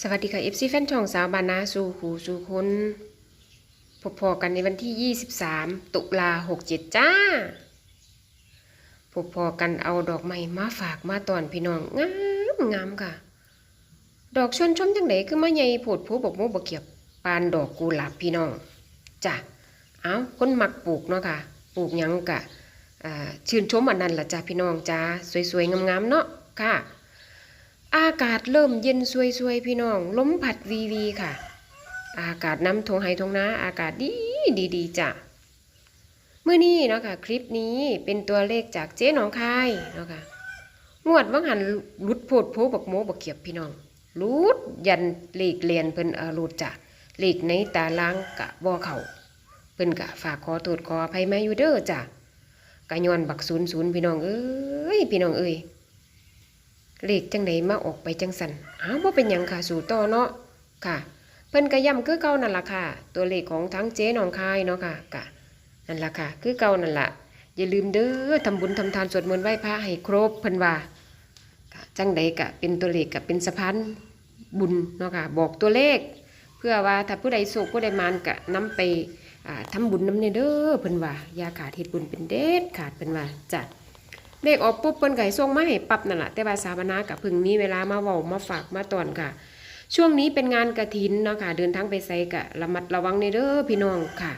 สวัสดีค่ะ FC แฟนช่องสาวบานาสู่หูสู่คนพบพอกันในวันที่ 23 ตุลา67 จ้าพบพอกันเอาดอกไม้มาฝากมาตอนพี่น้องงามงามค่ะ ดอกชวนชมจังไดคือมาใหญ่โผดผู้บกโมบกเกียบปานดอกกุหลาบพี่น้องจ้ะเอาคนมักปลูกเนาะค่ะปลูกยังกะชื่นชมอันนั้นละจ้าพี่น้องจ้าสวยๆงามๆเนาะค่ะ อากาศเริ่มเย็นซวยๆพี่น้องลมผัดวีวีค่ะ อากาศน้ำทงไฮทงนาอากาศดีดีดีจ้ะเมื่อนี้เนาะค่ะคลิปนี้เป็นตัวเลขจากเจ๊หนองคายเนาะค่ะงวดว่างหันหลุดโพดโพบักโมบักเขียบพี่น้องหลุดยันเลขเลียนเพิ่นเอาหลุดจ้ะเลขในตาล้างกะบ่อเขาเพิ่นกะฝากขอโทษขออภัยมาอยู่เด้อจ้ะกะย้อนบักศูนย์ศูนย์พี่น้องเอ้ยพี่น้องเอ้ย เลขจังไดมาออกไปจังสันอ้าวว่าเป็นยังค่ะสู่ต่อเนาะค่ะ เพิ่นก็ย้ำคือเก่านั่นล่ะค่ะ ตัวเลขของทั้งเจ๊นองคายเนาะค่ะกะนั่นล่ะค่ะ คือเก่านั่นล่ะอย่าลืมเด้อทำบุญทำทานสวดมนต์ไหว้พระให้ครบเพิ่นว่าค่ะจังใดกะเป็นตัวเลขกะเป็นสะพานบุญเนาะค่ะบอกตัวเลข เพื่อว่าถ้าผู้ใดโศกผู้ใดมานกะนํไปอ่าทำบุญน้ำเนเด้อเพิ่นว่าอย่าขาดเฮ็ดบุญเป็นเด็ดขาดเพิ่นว่าจ้ะ เลขออกปุ๊บเปิ้นไก่ส่งมาให้ปรับนั่นแหละแต่ว่าสาบนากับพึ่งมีเวลามาเว้ามาฝากมาตอนค่ะ ช่วงนี้เป็นงานกระถินเนาะค่ะ เดินทางไปไสกะระมัดระวังในเด้อพี่น้องค่ะ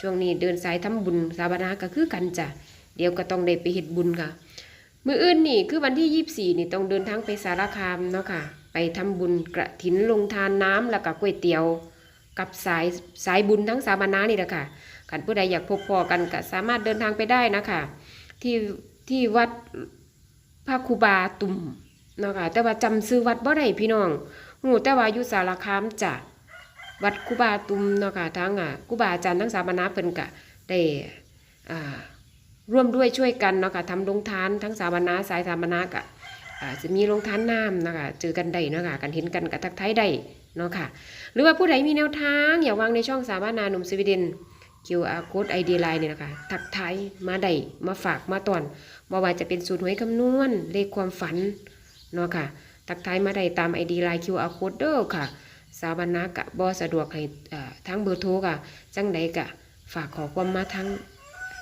ช่วงนี้เดินสายทำบุญสาบนาก็คือกันจ้ะเดี๋ยวก็ต้องได้ไปเฮ็ดบุญค่ะ มืออื่นนี่คือวันที่24นี่ต้องเดินทางไปสารคามเนาะค่ะ ไปทำบุญกระถินลงทานน้ำแล้วก็ก๋วยเตี๋ยว กับสายสายบุญทั้งสาบนานี่แหละค่ะคันผู้ใดอยากพบพอกันก็สามารถเดินทางไปได้นะคะที่ ที่วัดพระครูบาตุ่มเนาะค่ะแต่ว่าจำซื้อวัดบ่ได้พี่น้องหูแต่ว่าอยู่สารคามจ้ะวัดครูบาตุ่มเนาะค่ะทั้งอะครูบาอาจารย์ทั้งสามณะเพิ่นก็ได้อ่าร่วมด้วยช่วยกันเนาะค่ะทำโรงทานทั้งสามณะสายสามณะกะอ่าจะมีโรงทานน้ำเนาะค่ะเจอกันได้เนาะค่ะกันเห็นกันกับทักทายได้เนาะค่ะ หรือว่าผู้ใดมีแนวทาง อย่าวางในช่องสามนาหนุ่มสวีเดน QR code ID line เนี่ยนะคะทักทายมาได้มาฝากมาตอนบ่ว่าจะเป็นสูตรหวยคำนวณเลขความฝันเนาะค่ะทักทายมาได้ตาม ID Line QR Code เด้อค่ะสาบานากะบ่สะดวกให้ทั้งเบอร์โทรค่ะจังใดกะฝากขอความมาทั้ง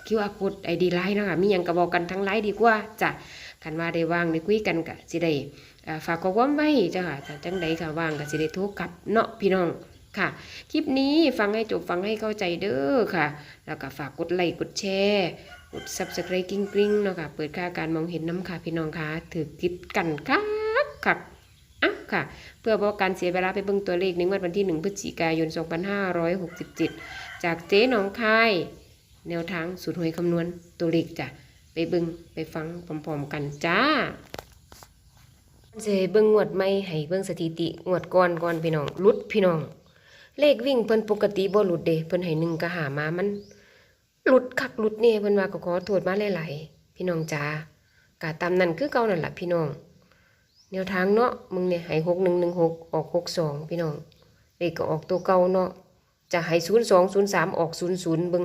QR Code ID Line เนะคะมียังก็บอกกันทั้งไลน์ดีกว่าจ้ะคันว่าได้ว่างได้คุยกันกะสิได้ฝากขอความไว้จ้ะค่ะจังใดค่ะว่างก็สิได้โทรกลับเนาะพี่น้อง ค่ะ คลิปนี้ฟังให้จบฟังให้เข้าใจเด้อค่ะ แล้วก็ฝากกดไลค์กดแชร์กด subscribe กริ๊งกริ๊งเนาะค่ะ เปิดค่าการมองเห็นน้ำค่ะพี่น้องค่ะถือกิดกันคักคักอะค่ะ เพื่อบอกการเสียเวลาไปเบิ่งตัวเลขในงวดวันที่ 1 พฤศจิกายน 2567 จากเจ๊หนองคาย แนวทางสูตรหวยคำนวณตัวเลขจ้ะ ไปเบิ่งไปฟังพร้อมๆกันจ้าเจเบิ่งงวดไม่ให้เบิ่งสถิติงวดก่อนก่อนพี่น้องลุดพี่น้อง เลขวิ่งเพิ่นปกติบ่หลุดเดเพิ่นให้หนึ่งก็หามามัน หลุดคักหลุดเนี่ยเพิ่นว่าก็ขอโทษมาหลายๆพี่น้องจ๋ากะตามนั้นคือเก่านั่นล่ะพี่น้อง แนวทางเนาะมึงเนี่ยให้หกหนึ่งหนึ่งหกออกหกสองพี่น้องเลขก็ออกตัวเก่าเนาะจะให้ศูนย์สองศูนย์สามออกศูนย์ศูนย์บึง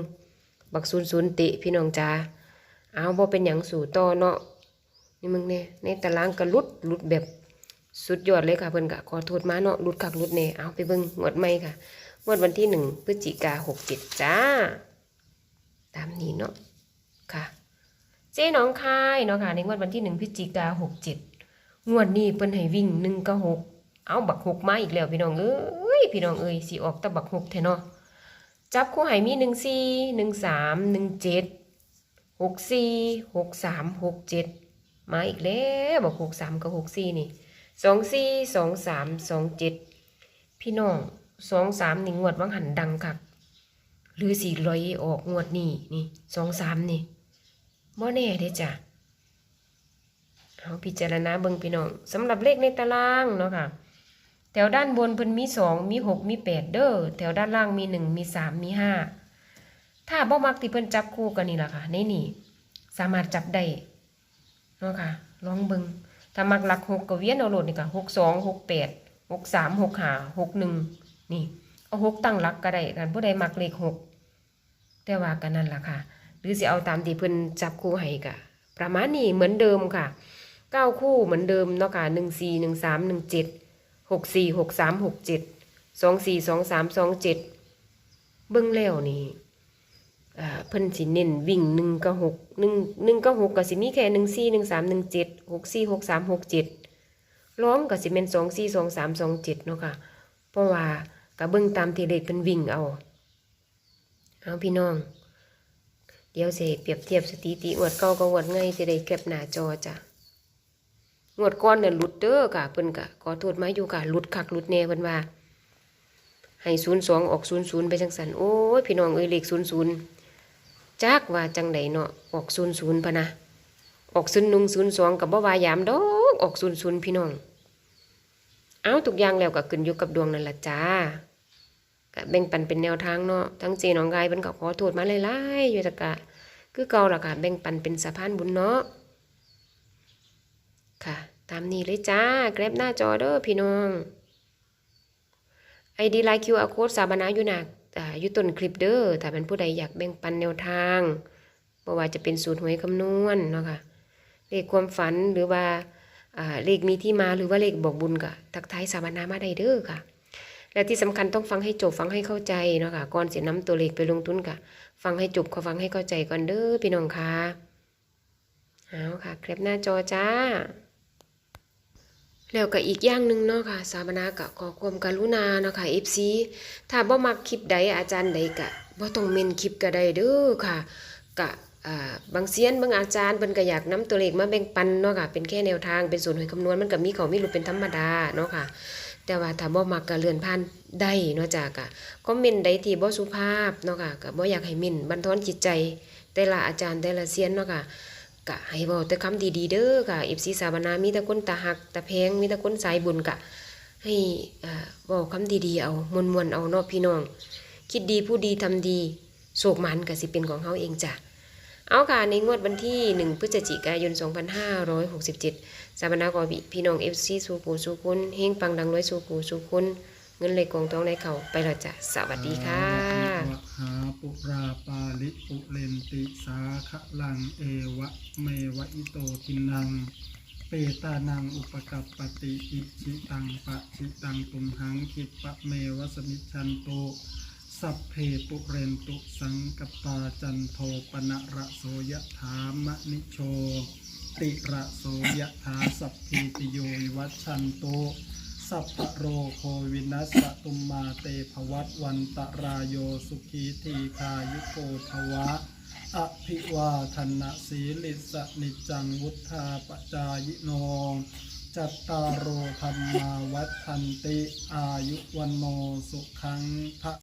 บักศูนย์ศูนย์เตะพี่น้องจ๋าเอาบ่เป็นหยังสู่ต่อเนาะนี่มึงเนี่ยในตารางก็หลุดหลุดแบบ สุดยอดเลยค่ะเพิ่อนก็ขอโทษมาเนาะหลุดคักหลุดแน่เอาไปเบิ่งงวดใหม่ค่ะงวดวันที่หนึ่งพฤศจิกาหกเจ็ดจ้า ตามนี้เนาะค่ะ เจ๊น้องคายเนาะค่ะในงวดวันที่หนึ่งพฤศจิกาหกเจ็ดงวดนี้เปิ้นให้วิ่งหนึ่งก็หกเอาบักหกมาอีกแล้วพี่น้องเอ้ยพี่น้องเอ้ยสิออกแตะบักหกแท้เนาะจับคู่ให้มีหนึ่งสี่หนึ่งสามหนึ่งเจ็ดหกสี่หกสามหกเจ็ดมาอีกแล้วบักหกสามกับหกสี่นี่ สองสี่สองสามสองเจ็ดพี่น้องสองสามนี่งวดวังหันดังคักหรือสี่ร้อยออกงวดนี้นี่สองสามนี่บ่แน่เด้จ้ะเอาพิจารณาเบิ่งพี่น้องสำหรับเลขในตารางเนาะค่ะ แถวด้านบนเพิ่นมีสองมีหกมีแปดเด้อแถวด้านล่างมีหนึ่งมีสามมีห้าถ้าบ่มักที่เพิ่นจับคู่กันนี่ล่ะค่ะในนี่สามารถจับได้เนาะค่ะลองเบิ่ง ถ้ามักหลักหกก็เวียนเอาโหลดนี่ค่ะหกสองหกแปดหกสามหกห้าหกหนึ่งนี่เอาหกตั้งหลักก็ได้กันผู้ใดมักเลขหกแต่ว่ากันนั่นล่ะค่ะ หรือสิเอาตามที่เพิ่นจับคู่ให้กะประมาณนี้เหมือนเดิมค่ะเก้าคู่เหมือนเดิมเนาะค่ะหนึ่งสี่หนึ่งสามหนึ่งเจ็ดหกสี่หกสามหกเจ็ดสองสี่สองสามสองเจ็ดเบิ้งแล้วนี่ เพิ่นสิเน้นวิ่งหนึ่งกับหกหนึ่งหนึ่งกับหกก็สิมีแค่หนึ่งสี่หนึ่งสามหนึ่งเจ็ดหกสี่หกสามหกเจ็ดร้องก็สิเป็นสองสี่สองสามสองเจ็ดเนาะค่ะ เพราะว่าก็เบิ่งตามที่เลขเพิ่นวิ่งเอาเอาพี่น้อง เดี๋ยวสิเปรียบเทียบสถิติอวดเก่ากับอวดใหม่สิได้แคปหน้าจอจ้ะงวดก่อนเนี่ยหลุดเด้อค่ะเพิ่นก็ขอโทษมาอยู่ค่ะหลุดคักหลุดแน่เพิ่นว่า ให้02องออก00ไปจังซั่นโอ้ยพี่น้องเอ้ยเลข00 จักว่าจังไดเนาะออก00พะนะออก01 02ก็บ่ว่ายามดอกออก00พี่น้อง เอาทุกอย่างแล้วก็ขึ้นอยู่กับดวงนั่นละจ้าก็แบ่งปันเป็นแนวทางเนาะทั้งเจน้องกายเพิ่นก็ขอโทษมาหลายๆอยู่ตะกะคือเก่าละค่ะแบ่งปันเป็นสะพานบุญเนาะค่ะ ตามนี้เลยจ้าแกร็บหน้าจอเด้อพี่น้องไอดีไลน์ QR code สาบานาอยู่หนัก อยู่ต้นคลิปเด้อถ้าเป็นผู้ใดอยากแบ่งปันแนวทางบ่ว่าจะเป็นสูตรหวยคำนวณเนาะค่ะเลขความฝันหรือว่าเลขมีที่มาหรือว่าเลขบอกบุญก็ทักทายสาบานามาได้เด้อค่ะ และที่สำคัญต้องฟังให้จบฟังให้เข้าใจเนาะค่ะก่อนเสียน้ำตัวเลขไปลงทุนค่ะฟังให้จบขอฟังให้เข้าใจก่อนเด้อพี่น้องค่ะเอาค่ะแคปหน้าจอจ้า แล้วก็อีกอย่างหนึ่งเนาะค่ะ สาบนากะขอความกรุณาเนาะค่ะ FC ถ้าบ่มักคลิปใดอาจารย์ใดกะบ่ต้องเมนคลิปก็ได้เด้อค่ะกะบางเซียนบางอาจารย์เพิ่นก็อยากนํตัวเลขมาแบ่งปันเนาะค่ะ เป็นแค่แนวทางเป็นส่วนหวยคำนวณมันก็มีเขามีหลุดเป็นธรรมดาเนาะค่ะ แต่ว่าถ้าบ่มักก็เลื่อนผ่านได้เนาะจ้ะกะคอมเมนใดที่บ่สุภาพเนาะค่ะก็บ่อยากให้หมิ่นบันทอนจิตใจ แต่ละอาจารย์แต่ละเซียนเนาะค่ะ กะให้เว้าแต่คำดีๆเด้อค่ะ FC สาบนามีแต่คนตาหักตาแพงมีแต่คนสายบุญกะ ให้บอ่าเว้าคำดีๆเอามวนๆเอานาะพี่น้อง คิดดีผู้ดีทำดีโศกมันก็สิเป็นของเฮาเองจ้ะเอาค่ะในงวดวันที่ 1 พฤศจิกายน 2567 สาบนากอบิพี่น้อง FC สูปูสูคุณเฮงปังดังรวยสูปูสูคุณ เงินเลยกองทองในเขาไปแล้วจ้ะสวัสดีค่ะวะหาปุราปาลิปุเรนติสาคะลังเอวะเมวะอิโตทินัง เปตานังอุปกัปปติอิชิตังปะชิตังตุมหังคิปะเมวะสมิชันโตสัพเพปุเรนตุสังกปาจันโทปนะระโสยถามะนิโช ติระโสยถาสัพพีติโยวัชันโต สัพพโรโควินัสสตุมมาเตภวัตวันตรายโยสุขีทีคายุโกภวะ อภิวาทนะสีลิสนิจังวุธาปจายโนจัตตารโอธรรมาวัฏทันติอายุวันโนสุขังพระ